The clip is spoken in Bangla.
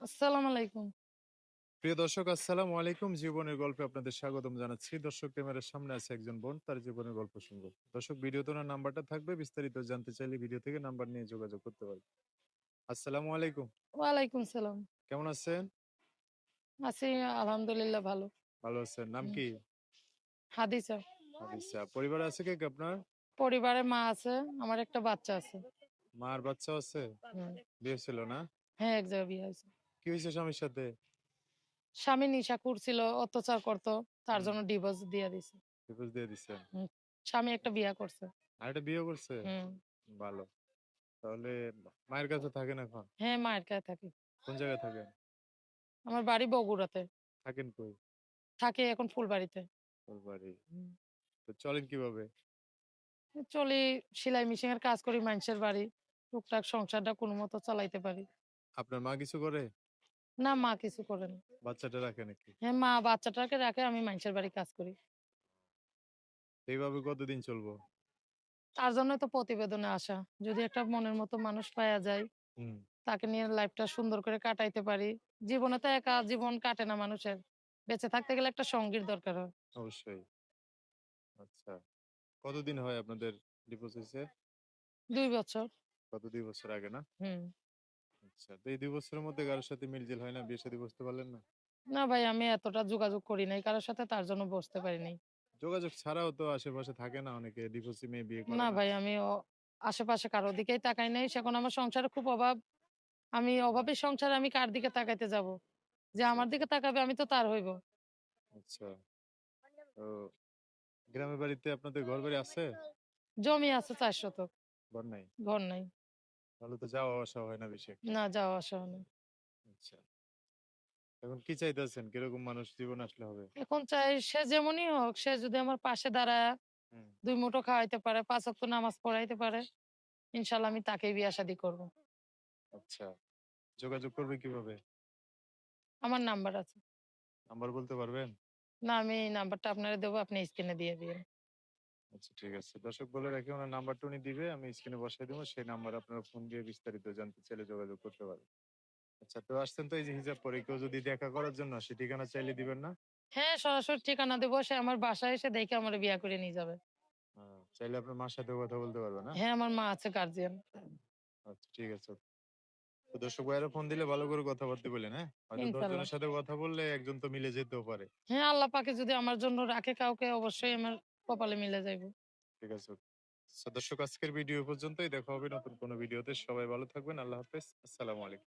আসসালামু আলাইকুম। প্রিয় দর্শক আসসালামু আলাইকুম জীবনের গল্পে আপনাদের স্বাগতম জানাচ্ছি দর্শক ক্যামেরার সামনে আছে একজন বোন তার জীবনের গল্প শুনব দর্শক ভিডিওতে ওনার নাম্বারটা থাকবে বিস্তারিত জানতে চাইলে ভিডিও থেকে নাম্বার নিয়ে যোগাযোগ করতে আসসালামু আলাইকুম ওয়ালাইকুম সালাম। কেমন আছেন আছি আলহামদুলিল্লাহ ভালো। ভালো আছেন নাম। কি হাদিসা। আচ্ছা পরিবার আছে কে কে আপনার পরিবারে মা আছে, আমার একটা বাচ্চা আছে। মার বাচ্চা আছে বিয়ে ছিল না হ্যাঁ, এক জায়গায় বিয়ে হয়েছে। কি হয়েছে স্বামীর সাথে স্বামী নেশা করছিল, অত্যাচার করতো। তার জন্য ডিভোর্স দিয়ে দিছে। ডিভোর্স দিয়ে দিছেন স্বামী একটা বিয়ে করছে। আর একটা বিয়ে করছে ভালো তাহলে মায়ের কাছে থাকেন এখন হ্যাঁ, মায়ের কাছে থাকি। কোন জায়গায় থাকেন আমার বাড়ি বগুড়াতে। থাকেন কই থাকে এখন ফুলবাড়িতে। ওর বাড়ি তো চলেন কীভাবে চলি সেলাই মেশিন এর কাজ করি মানুষের বাড়ি। টুকটাক সংসারটা কোনো মতো চালাইতে পারি। আপনার মা কিছু করে না মা কিছু করে না। বাচ্চাটা রাখে নাকি হ্যাঁ, মা বাচ্চাটাকে রাখে আমি মানুষের বাড়ি কাজ করি। এইভাবে কতদিন চলবো তার জন্য তো প্রতিবেদনে আসা। যদি একটা মনের মতো মানুষ পাওয়া যায়, তাকে নিয়ে লাইফটা সুন্দর করে কাটাইতে পারি। জীবনে তো একা জীবন কাটে না মানুষের। বেঁচে থাকতে গেলে একটা সঙ্গীর দরকার হয়। অবশ্যই আচ্ছা কতদিন হয় আপনাদের ডিভোর্স হয়েছে ২ বছর। কত দুই বছর আগে না হুম। আচ্ছা তো এই দুই বছরের মধ্যে কারোর সাথে মিলজিল হয় না বিয়ে সাথে বসতে পারলেন না না ভাই আমি এতটা যোগাযোগ করি নাই কারও সাথে তার জন্য বসতে পারি নাই। যোগাযোগ ছাড়াও তো আশেপাশে থাকে না অনেকে ডিভোর্সি মেয়ে বিয়ে করে না ভাই আমি আশেপাশে কারও দিকেই তাকাই নাই। এখন আমার সংসারে খুব অভাব। আমি অভাবের সংসারে আমি কার দিকে তাকাইতে যাব? যে আমার দিকে তাকাবে আমি তো তার হইব। আচ্ছা তো গ্রামের বাড়িতে আপনাদের ঘর বাড়ি আছে জমি আছে ৪ শতক। ঘর নাই ঘর নাই। তাহলে তো যাওয়া আসা হয় না বেশি একটা। না যাওয়া আসা হয় না। আচ্ছা এখন কি চাইতেছেন কীরকম মানুষ জীবন আসলে হবে এখন চাই সে যেমনই হোক সে যদি আমার পাশে দাঁড়ায় হুম, ২ মুঠো খাওয়াইতে পারে, ৫ ওয়াক্ত নামাজ পড়াইতে পারে, ইনশাআল্লাহ আমি তাকেই বিয়া শাদী করব। আচ্ছা যোগাযোগ করবে কীভাবে আমার নাম্বার আছে। নাম্বার বলতে পারবেন না আমি নাম্বারটা আপনারে দেবো আপনি স্ক্রিনে দিয়ে দিবেন। আচ্ছা ঠিক আছে। দর্শক বলে রাখি ওনার নাম্বারটা উনি দিবে আমি স্ক্রিনে বসাই দেবো সেই নাম্বার আপনারা ফোন দিয়ে বিস্তারিত জানতে চাইলে যোগাযোগ করতে পারেন। আচ্ছা তো আসছেন তো এই যে হিসাব পরে কেউ যদি দেখা করার জন্য আসে ঠিকানা চাইলে দিবেন না? হ্যাঁ, সরাসরি ঠিকানা দেবো সে আমার বাসায় এসে দেখে আমার বিয়া করে নিয়ে যাবে। চাইলে আপনার মার সাথে কথা বলতে পারবে না হ্যাঁ, আমার মা আছে গার্জিয়ান। আচ্ছা ঠিক আছে। তো দর্শক ভাইয়েরা ফোন দিলে ভালো করে কথাবার্তা বলেন হ্যাঁ? হয়তো দশ ইনশাল্লাহ। জনের সাথে কথা বললে একজন তো মিলে যেতেও পারে। হ্যাঁ, আল্লাহ পাকে যদি আমার জন্য রাখে কাউকে অবশ্যই আমার কপালে মিলে যাইব। ঠিক আছে। দর্শক, আজকের ভিডিও পর্যন্তই। দেখা হবে নতুন কোনো ভিডিওতে। সবাই ভালো থাকবেন। আল্লাহ হাফেজ। আসসালামু আলাইকুম।